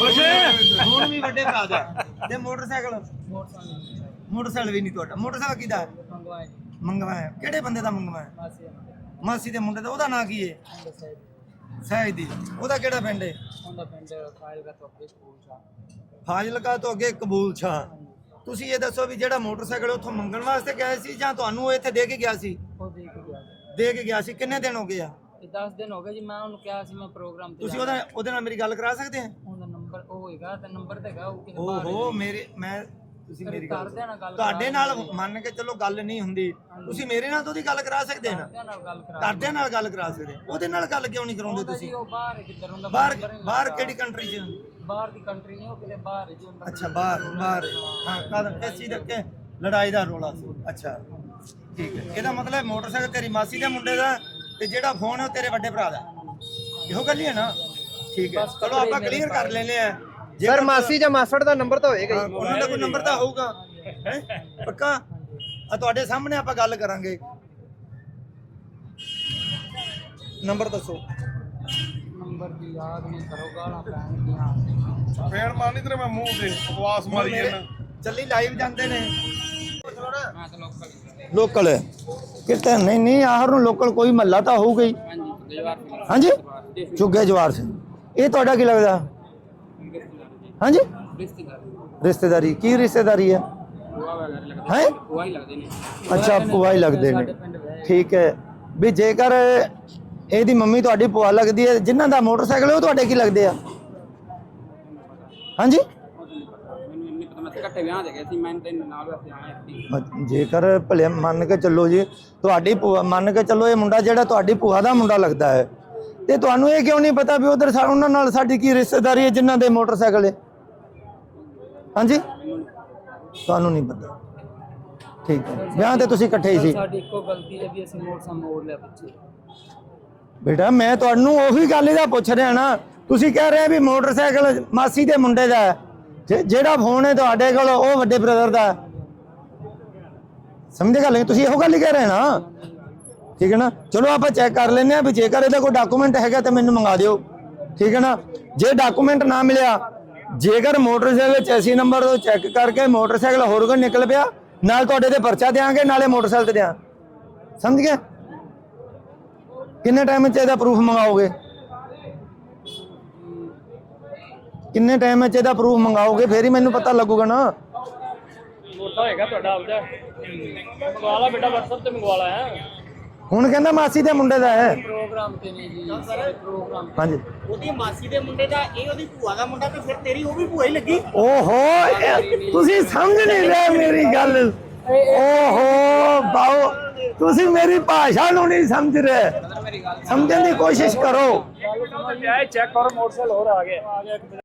ਹੁਣ ਵੀ ਵੱਡੇ ਭਰਾ ਦਾ। ਤੇ ਮੋਟਰਸਾਈਕਲ ਮੋਟਰਸਾਈਕਲ ਵੀ ਨਹੀਂ ਤੁਹਾਡਾ ਮੋਟਰਸਾਈਕਲ ਕਿਹਦਾ? ਮੰਗਵਾਇਆ। ਕਿਹੜੇ ਬੰਦੇ ਦਾ ਮੰਗਵਾਇਆ? ਮਾਸੀ ਮਾਸੀ ਦੇ ਮੁੰਡੇ ਦਾ। ਉਹਦਾ ਨਾਂ ਕੀ ਹੈ ਸਹਿਜ ਦੀ। ਉਹਦਾ ਕਿਹੜਾ ਪਿੰਡ ਹੈ ਹੁੰਦਾ ਪਿੰਡ ਫਾਈਲ ਦਾ ਤੋਂ ਸਕੂਲ ਚਾ ਫਾਜ਼ਿਲਕਾ ਤੋਂ ਅੱਗੇ ਕਬੂਲ ਸ਼ਾਹ ਤੁਸੀਂ ਇਹ ਦੱਸੋ ਵੀ ਜਿਹੜਾ ਮੋਟਰਸਾਈਕਲ ਉੱਥੋਂ ਮੰਗਣ ਵਾਸਤੇ ਗਿਆ ਸੀ ਜਾਂ ਤੁਹਾਨੂੰ ਉਹ ਇੱਥੇ ਦੇ ਕੇ ਗਿਆ ਸੀ? ਉਹ ਦੇ ਕੇ ਗਿਆ ਦੇ ਕੇ ਗਿਆ ਸੀ। ਕਿੰਨੇ ਦਿਨ ਹੋ ਗਏ ਆ? ਇਹ 10 ਦਿਨ ਹੋ ਗਏ ਜੀ। ਮੈਂ ਉਹਨੂੰ ਕਿਹਾ ਸੀ ਮੈਂ ਪ੍ਰੋਗਰਾਮ ਤੇ ਤੁਸੀਂ ਉਹਦਾ ਉਹਦੇ ਨਾਲ ਮੇਰੀ ਗੱਲ ਕਰਾ ਸਕਦੇ ਆ? ਹੋਏਗਾ ਤੇ ਨੰਬਰ ਤੇ ਹੈਗਾ ਉਹ ਕਿਤੇ ਬਾਹਰ ਓਹੋ ਮੇਰੇ ਮੈਂ ਤੁਸੀਂ ਮੇਰੀ ਗੱਲ ਕਰਦੇ ਨਾਲ ਗੱਲ ਤੁਹਾਡੇ ਨਾਲ ਮੰਨ ਕੇ ਚਲੋ ਗੱਲ ਨਹੀਂ ਹੁੰਦੀ। ਤੁਸੀਂ ਮੇਰੇ ਨਾਲ ਤਾਂ ਉਹਦੀ ਗੱਲ ਕਰਾ ਸਕਦੇ ਨਾ। ਕਰਦੇ ਨਾਲ ਗੱਲ ਕਰਾ ਕਰਦਿਆਂ ਨਾਲ ਗੱਲ ਕਰਾ ਸਕਦੇ। ਉਹਦੇ ਨਾਲ ਗੱਲ ਕਿਉਂ ਨਹੀਂ ਕਰਾਉਂਦੇ ਉਹਦਾ ਤੁਸੀਂ? ਉਹ ਬਾਹਰ ਹੈ ਕਿੱਧਰ ਹੁੰਦਾ ਬਾਹਰ ਬਾਹਰ ਕਿਹੜੀ ਕੰਟਰੀ 'ਚ? ਬਾਹਰ ਦੀ ਕੰਟਰੀ ਨਹੀਂ ਉਹ ਕਿਤੇ ਬਾਹਰ ਹੈ ਜੀ ਉਹਨਾਂ ਅੱਛਾ ਬਾਹਰ ਬਾਹਰ ਹਾਂ। ਕਦ ਇਸ ਚੀਜ਼ ਦੇ ਲੜਾਈ ਦਾ ਰੋਲਾ ਸੀ? ਅੱਛਾ ਠੀਕ ਹੈ। ਇਹਦਾ ਮਤਲਬ ਮੋਟਰਸਾਈਕਲ ਤੇਰੀ ਮਾਸੀ ਦੇ ਮੁੰਡੇ ਦਾ ਤੇ ਜਿਹੜਾ ਫੋਨ ਹੈ ਉਹ ਤੇਰੇ ਵੱਡੇ ਭਰਾ ਦਾ। ਇਹੋ ਗੱਲ ਹੀ ਹੈ ਨਾ? ਠੀਕ ਹੈ। ਚਲੋ ਆਪਾਂ ਕਲੀਅਰ ਕਰ ਲੈਨੇ ਆ ਸਰ ਮਾਸੀ ਜਾਂ ਮਾਸੜ ਦਾ ਨੰਬਰ ਤਾਂ ਹੋਏਗਾ ਹਾਂ, ਉਹਨਾਂ ਦਾ ਕੋਈ ਨੰਬਰ ਤਾਂ ਹੋਊਗਾ। ਹੈ? ਪੱਕਾ? ਆ ਤੁਹਾਡੇ ਸਾਹਮਣੇ ਆਪਾਂ ਗੱਲ ਕਰਾਂਗੇ। ਨੰਬਰ ਦੱਸੋ। ਨੰਬਰ ਦੀ ਯਾਦ ਨਹੀਂ ਕਰੋ ਗਾਲਾਂ ਪੈਣਗੀਆਂ ਫੇਰ ਮਾਰਨੀ ਤੇਰੇ ਮੈਂ ਮੂੰਹ ਤੇ ਬਕਵਾਸ ਮਾਰੀ ਮੇਰੇ ਜਾਂਦਾ। ਚੱਲੀ ਲਾਈਵ ਜਾਂਦੇ ਨੇ। ਲੋਕਲ ਲੋਕਲ ਕਿਤੇ ਨਹੀਂ ਨਹੀਂ ਆਹਰ ਨੂੰ ਲੋਕਲ ਕੋਈ ਮਹੱਲਾ ਤਾਂ ਹੋਊਗਾ ਹੀ। ਹਾਂਜੀ ਜਵਾਰ ਹਾਂਜੀ? ਚੁੱਗੇ ਜਵਾਰ ਸਿੰਘ। ਇਹ ਤੁਹਾਡਾ ਕੀ ਲੱਗਦਾ? ਹਾਂਜੀ? ਰਿਸ਼ਤੇਦਾਰ। ਕੀ ਰਿਸ਼ਤੇਦਾਰੀ ਹੈ? ਹੈ? ਅੱਛਾ ਭੂਆ ਹੀ ਲੱਗਦੇ ਨੇ। ਠੀਕ ਹੈ। ਵੀ ਜੇਕਰ ਇਹਦੀ ਮੰਮੀ ਤੁਹਾਡੀ ਭੂਆ ਲੱਗਦੀ ਹੈ ਜਿਨ੍ਹਾਂ ਦਾ ਮੋਟਰਸਾਈਕਲ ਉਹ ਤੁਹਾਡੇ ਕੀ ਲੱਗਦੇ ਆ? ਹਾਂਜੀ? ਜੇਕਰ ਭਲੇ ਮੰਨ ਕੇ ਚੱਲੋ ਜੀ ਤੁਹਾਡੀ ਮੰਨ ਕੇ ਚੱਲੋ ਇਹ ਮੁੰਡਾ ਜਿਹੜਾ ਤੁਹਾਡੀ ਭੂਆ ਦਾ ਮੁੰਡਾ ਲੱਗਦਾ ਹੈ ਤੇ ਤੁਹਾਨੂੰ ਇਹ ਕਿਉਂ ਨਹੀਂ ਪਤਾ ਵੀ ਉਧਰ ਉਹਨਾਂ ਨਾਲ ਸਾਡੀ ਕੀ ਰਿਸ਼ਤੇਦਾਰੀ ਹੈ ਜਿਨ੍ਹਾਂ ਦੇ ਮੋਟਰਸਾਈਕਲ ਹੈ? ਹਾਂਜੀ? ਤੁਹਾਨੂੰ ਨਹੀਂ ਪਤਾ। ਠੀਕ ਹੈ। ਵਿਆਹ ਤੇ ਤੁਸੀਂ ਇਕੱਠੇ ਹੀ ਸੀ। ਸਾਡੀ ਇੱਕੋ ਗਲਤੀ ਹੈ ਵੀ ਅਸੀਂ ਮੋੜ ਸਾਂ ਮੋੜ ਲਿਆ ਪਿੱਛੇ। ਬੇਟਾ ਮੈਂ ਤੁਹਾਨੂੰ ਉਹੀ ਗੱਲ ਇਹਦਾ ਪੁੱਛ ਰਿਹਾ ਨਾ। ਤੁਸੀਂ ਕਹਿ ਰਹੇ ਵੀ ਮੋਟਰਸਾਈਕਲ ਮਾਸੀ ਦੇ ਮੁੰਡੇ ਦਾ ਹੈ। ਜਿਹੜਾ ਫੋਨ ਹੈ ਤੁਹਾਡੇ ਕੋਲ ਉਹ ਵੱਡੇ ਬ੍ਰਦਰ ਦਾ। ਸਮਝੇ ਗੱਲ? ਤੁਸੀਂ ਇਹੋ ਗੱਲ ਹੀ ਕਹਿ ਰਹੇ ਨਾ। ਠੀਕ ਹੈ ਨਾ? ਚਲੋ ਆਪਾਂ ਚੈੱਕ ਕਰ ਲੈਂਦੇ ਆ ਵੀ ਜੇਕਰ ਇਹਦਾ ਕੋਈ ਡਾਕੂਮੈਂਟ ਹੈਗਾ ਤਾਂ ਮੈਨੂੰ ਮੰਗਾ ਦਿਓ। ਠੀਕ ਹੈ ਨਾ? ਜੇ ਡਾਕੂਮੈਂਟ ਨਾ ਮਿਲਿਆ ਜੇਕਰ ਮੋਟਰਸਾਈਕਲ ਚੈਸੀ ਨੰਬਰ ਤੋਂ ਚੈੱਕ ਕਰਕੇ ਮੋਟਰਸਾਈਕਲ ਹੋਰ ਕੋਈ ਨਿਕਲ ਪਿਆ, ਨਾਲ ਤੁਹਾਡੇ ਤੇ ਪਰਚਾ ਦੇਾਂਗੇ ਨਾਲੇ ਮੋਟਰਸਾਈਕਲ ਤੇ ਦਿਆਂ। ਸਮਝ ਗਏ? ਕਿੰਨੇ ਟਾਈਮ ਵਿੱਚ ਇਹਦਾ ਪ੍ਰੂਫ ਮੰਗਾਓਗੇ? ਕਿੰਨੇ ਟਾਈਮ ਵਿੱਚ ਇਹਦਾ ਪ੍ਰੂਫ ਮੰਗਾਓਗੇ? ਫੇਰ ਹੀ ਮੈਨੂੰ ਪਤਾ ਲੱਗੂਗਾ ਨਾ। ਮੋਟਾ ਹੋਏਗਾ ਤੁਹਾਡਾ ਆਪਦਾ। ਮੰਗਵਾ ਲਾ ਬੇਟਾ, WhatsApp ਤੇ ਮੰਗਵਾ ਲਾ, ਹੈ। ਹੁਣ ਕਹਿੰਦਾ ਮਾਸੀ ਦੇ ਮੁੰਡੇ ਦਾ ਹੈ ਪ੍ਰੋਗਰਾਮ ਤੇ ਨਹੀਂ ਜੀ ਸਾਰੇ ਪ੍ਰੋਗਰਾਮ ਹਾਂਜੀ ਉਹਦੀ ਮਾਸੀ ਦੇ ਮੁੰਡੇ ਦਾ ਇਹ ਉਹਦੀ ਭੂਆ ਦਾ ਮੁੰਡਾ ਤੇ ਫਿਰ ਤੇਰੀ ਉਹ ਵੀ ਭੂਆ ਹੀ ਲੱਗੀ ਓਹੋ ਇਹ ਤੁਸੀਂ ਸਮਝ ਨਹੀਂ ਰਹੇ ਮੇਰੀ ਗੱਲ ਓਹੋ ਬਾਓ ਤੁਸੀਂ ਮੇਰੀ ਭਾਸ਼ਾ ਨੂੰ ਨਹੀਂ ਸਮਝ ਰਹੇ ਸਮਝਣ ਦੀ ਕੋਸ਼ਿਸ਼ ਕਰੋ ਚੈੱਕ ਕਰੋ ਮੋਟਰਸਾਈਕਲ ਹੋਰ ਆ ਗਿਆ